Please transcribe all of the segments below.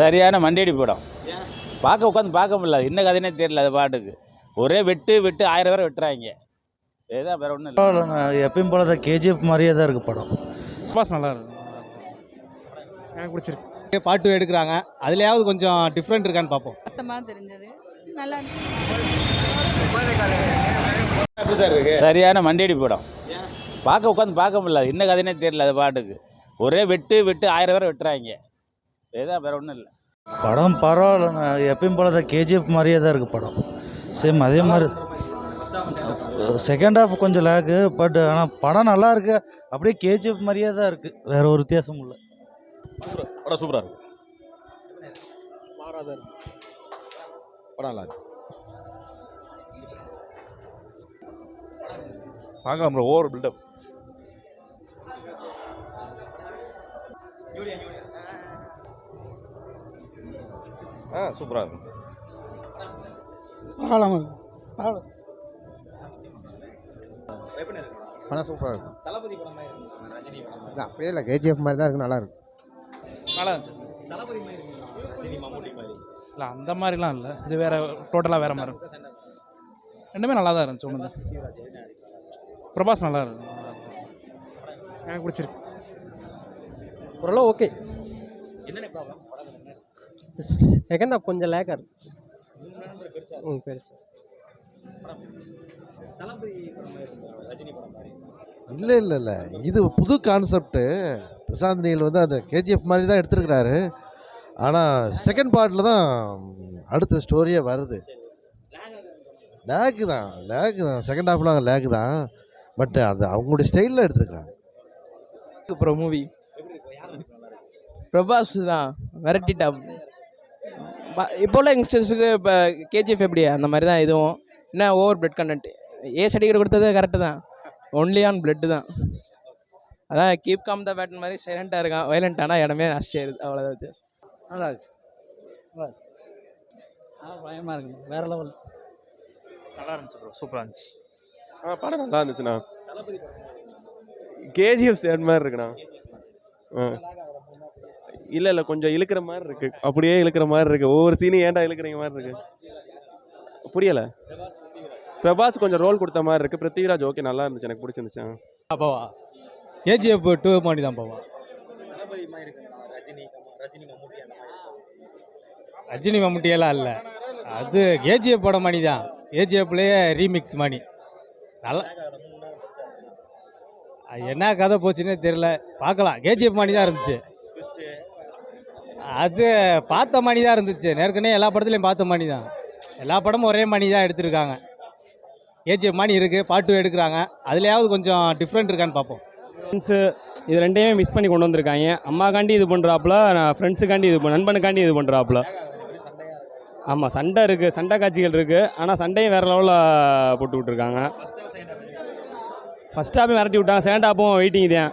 சரியான மண்டியடி படம். பார்க்க உட்காந்து பார்க்க முடியல. என்ன கதைனே தெரியல அது பாட்டுக்கு. ஒரே வெட்டு வெட்டு ஆயிரம் பேரை வெட்டுறாங்க. இதுதான் வேற ஒன்றும் இல்லை. எப்பயும் போல தான் கேஜிஎஃப் மாதிரியே தான் இருக்குது படம். பாஸ் நல்லா இருக்கு. எனக்கு பிடிச்சிருக்கு. பாட்டு எடுக்கிறாங்க. அதுலயாவது கொஞ்சம் டிஃப்ரெண்ட் இருக்கான்னு பார்ப்போம். தெரிஞ்சது. நல்லா சரியான மண்டியடி படம். பார்க்க உட்காந்து பார்க்க முடியல. என்ன கதைனே தெரியல அது பாட்டுக்கு. ஒரே வெட்டு வெட்டு ஆயிரம் பேரை வெட்டுறாங்க. இதுதான் வேற ஒன்றும் இல்லை. படம் பரவாயில்ல எப்பயும் போல தான் கேஜிஎஃப் மாதிரியே தான் இருக்குது படம். சேம் அதே மாதிரி செகண்ட் ஹாஃப் கொஞ்சம் லேக்கு பட் ஆனால் படம் நல்லா இருக்கு. அப்படியே கேஜிஎஃப் மாதிரியே தான் இருக்குது வேற ஒரு வித்தியாசமும் இல்லை. படம் சூப்பராக இருக்கு. மாறாத இருக்கு படம் நல்லா இருக்கு. பார்க்கலாம் ப்ரோ ஓவர் பில்டப் ஆ சூப்பராக இருக்கு. படம் சூப்பராக இருக்கும் இல்லை அப்படியே இல்லை கேஜிஎஃப் மாதிரி தான் இருக்கு நல்லா இருக்கு. நல்லா இருந்துச்சு. இல்லை அந்த மாதிரிலாம் இல்லை. இது வேற டோட்டலாக வேற மாதிரி இருக்கு. ரெண்டுமே நல்லா தான் இருந்துச்சு ஒன்று பிரபாஸ் நல்லா இருக்கு. எனக்கு பிடிச்சிருக்கு. ஓரளவு ஓகே. செகண்ட் ஹாஃப் கொஞ்சம் லேக்காக இருக்கு ம் பெருசு இல்லை இல்லை இல்லை இது புது கான்செப்ட்டு பிரசாந்த் நீல் வந்து அந்த கேஜிஎஃப் மாதிரி தான் எடுத்திருக்கிறாரு ஆனால் செகண்ட் பார்ட்டில் தான் அடுத்த ஸ்டோரியே வருது லேக்கு தான் லேக்கு தான் செகண்ட் ஹாஃப்லாம் லேக்கு தான் பட் அது அவங்களுடைய ஸ்டைலில் எடுத்திருக்கிறாங்க ப்ரோ மூவி பிரபாஸ் தான் விரட்டிட்டா இப்போ உள்ள யங்ஸ்டர்ஸுக்கு இப்போ கேஜிஎஃப் எப்படி? அந்த மாதிரி தான் இதுவும். என்ன over blood content A certificate கொடுத்தது கரெக்டு தான். ஒன்லி ஆன் பிளட்டு தான். அதான் கீப் காம் த பேட் மாதிரி சைலண்ட்டாக இருக்கான். வயலண்ட் ஆனால் இடமே நஷ்டம் அவ்வளோதான் வித்தியாசம். நல்லா இருக்கு. பயமாக இருக்கு. வேற லெவல் நல்லா இருந்துச்சு ப்ரோ சூப்பராக இருந்துச்சு. ஆ படம் நல்லா இருந்துச்சுண்ணா. கேஜிஎஃப் சேட் மாதிரி இருக்குண்ணா. ஆ. இல்லை இல்லை கொஞ்சம் இழுக்கிற மாதிரி இருக்கு. அப்படியே இழுக்கிற மாதிரி இருக்கு. ஒவ்வொரு சீனையும் ஏன்டா இழுக்கிறீங்க மாதிரி இருக்கு. புரியல? பிரபாஸ் கொஞ்சம் ரோல் கொடுத்த மாதிரி இருக்கு. பிருத்திவிராஜ் ஓகே நல்லா இருந்துச்சு. எனக்கு பிடிச்சிருந்துச்சு. ஆ. போவா. கேஜிஎஃப் டூ மாதிரி தான் போவா. ரஜினி மம்முட்டியெல்லாம் இல்லை. அது கேஜிஎஃப் படம் மணி தான். கேஜிஎஃப்லேயே ரீமிக்ஸ் மணி. நல்லா அது என்ன கதை போச்சுன்னே தெரியல. பார்க்கலாம். கேஜிஎஃப் மணி தான் இருந்துச்சு. அது பார்த்த மணி தான் இருந்துச்சு. நேர்கனே எல்லா படத்துலையும் பார்த்த மணி தான். எல்லா படமும் ஒரே மணி தான் எடுத்திருக்காங்க. கேஜிஎஃப் மணி இருக்குது பாட்டு எடுக்கிறாங்க. அதுலேயாவது கொஞ்சம் டிஃப்ரெண்ட் இருக்கான்னு பார்ப்போம். ஃப்ரெண்ட்ஸு இது ரெண்டையுமே மிஸ் பண்ணி கொண்டு வந்திருக்காங்க. அம்மாக்காண்டி இது பண்ணுறாப்புல நான் ஃப்ரெண்ட்ஸுக்காண்டி இது நண்பனுக்காண்டி இது பண்ணுறாப்புல ஆமாம் சண்டை இருக்குது சண்டை காட்சிகள் இருக்குது ஆனால் சண்டையும் வேறு லெவலில் போட்டு விட்ருக்காங்க ஃபஸ்ட் ஹாப்பையும் விரட்டி விட்டாங்க. செகண்ட் ஹாப்பும் வெயிட்டிங் தான்.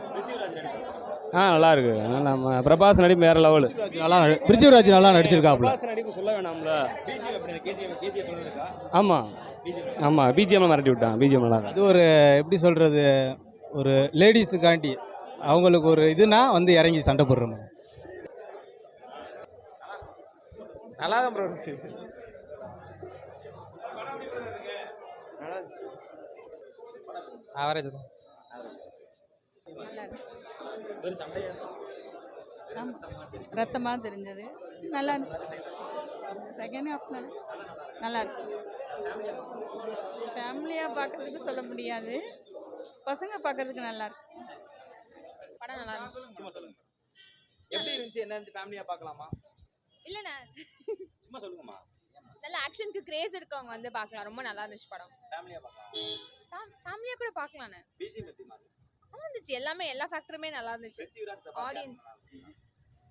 ஆ நல்லா இருக்கு நம்ம பிரபாஸ் நடிப்பு வேறு லெவலு நல்லா பிரித்திவிராஜ் நல்லா நடிப்பு சொல்ல வேணாம்ல. ஆமாம் ஆமாம் பிஜிஎம்ல மிரட்டி விட்டான். பிஜிஎம் நல்லா. அது ஒரு எப்படி சொல்கிறது ஒரு லேடிஸுக்காண்டி அவங்களுக்கு ஒரு இதுனா வந்து இறங்கி சண்டை போடுற மாதிரி நல்லா தான் ப்ரோ இருந்துச்சு. ஆவரேஜ் தான். ரத்தமாக தெரிஞ்சது. நல்லா இருந்துச்சு. செகண்ட் ஹாஃப்ல நல்லா இருக்கு. ஃபேமிலியாக பார்க்கறதுக்கு சொல்ல முடியாது. பசங்க பார்க்கறதுக்கு நல்லா இருக்கு. படம் நல்லா இருந்துச்சு. எப்படி இருந்துச்சு? என்ன இருந்துச்சு? ஃபேமிலியா பார்க்கலாமா இல்லைண்ணா சும்மா சொல்லுங்கம்மா. நல்ல ஆக்ஷனுக்கு கிரேஸ் இருக்கவங்க வந்து பார்க்கலாம் ரொம்ப நல்லா இருந்துச்சு படம். ஃபேமிலியா பார்க்கலாம் ஃபேமிலியாக கூட பார்க்கலாண்ணே பிஜிஎம் எப்படிமா நல்லா இருந்துச்சு எல்லாமே எல்லா ஃபேக்டருமே நல்லா இருந்துச்சு ஆடியன்ஸ்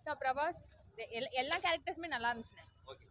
நான் பிரபாஸ். எல்- எல்லா கேரக்டர்ஸுமே நல்லா இருந்துச்சுண்ணே ஓகே.